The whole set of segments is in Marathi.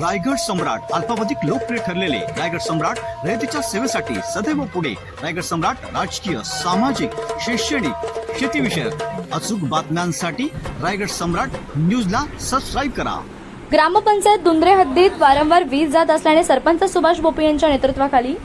रायगड सम्राट अल्पावधिक लोकप्रिय ठरलेले रायगड सम्राट रयतेच्या सेवेसाठी सदैव पुढे. रायगड सम्राट राजकीय सामाजिक शैक्षणिक शेतीविषयक अचूक बातम्यांसाठी रायगड सम्राट न्यूजला सबस्क्राईब करा. ग्रामपंचायत दुंद्रे हद्दीत वारंवार वीज जात असल्याने सरपंच सुभाष बोपे यांच्या नेतृत्वाखाली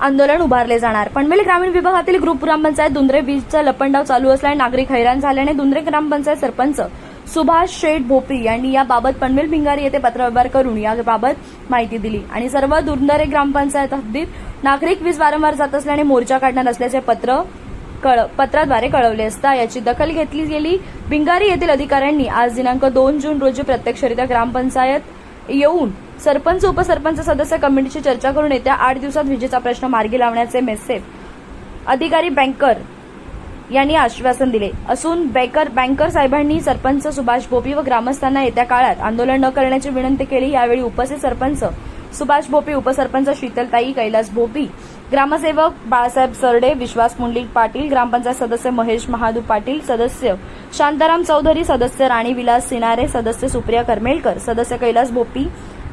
आंदोलन उभारले जाणार. पनवेल ग्रामीण विभागातील ग्रुप ग्रामपंचायत दुंद्रे वीजचा लपंडाव चालू असल्याने नागरिक हैराण झाल्याने दुंद्रे ग्रामपंचायत सरपंच सुभाष शेठ भोपी यांनी याबाबत पनवेल भिंगारी येथे पत्रव्यवहार करून याबाबत माहिती दिली. आणि सर्व दुंदरे ग्रामपंचायत हद्दीत नागरिक वीज वारंवार जात असल्याने मोर्चा काढणार असल्याचे पत्र कळ- पत्राद्वारे कळवले असता याची दखल घेतली गेली. भिंगारी येथील अधिकाऱ्यांनी आज दिनांक दोन जून रोजी प्रत्यक्षरित्या ग्रामपंचायत येऊन सरपंच उपसरपंच सदस्य कमिटीची चर्चा करून येत्या आठ दिवसात विजेचा प्रश्न मार्गी लावण्याचे मेसेज अधिकारी बँकर यांनी आश्वासन दिले. असून बँकर बँकर साहेबांनी सरपंच सुभाष बोपी व ग्रामस्थांना येत्या काळात आंदोलन न करण्याची विनंती केली. यावेळी उपस्थित सरपंच सुभाष भोपी उपसरपंच शीतलताई कैलास भोपी ग्रामसेवक बाळासाहेब सरडे विश्वास मुंडलिक पाटील ग्रामपंचायत सदस्य महेश महादू पाटील सदस्य शांताराम चौधरी सदस्य राणी विलास सिनारे सदस्य सुप्रिया करमेलकर सदस्य कैलास भोपी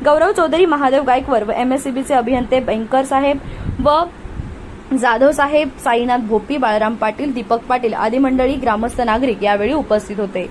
गौरव चौधरी महादेव गायकवाड व एमएससीबीचे अभियंते बँकर साहेब व जाधव साहेब साईनाथ भोपी बाळराम पाटील दीपक पाटील आदी मंडळी ग्रामस्थ नागरिक यावेळी उपस्थित होते.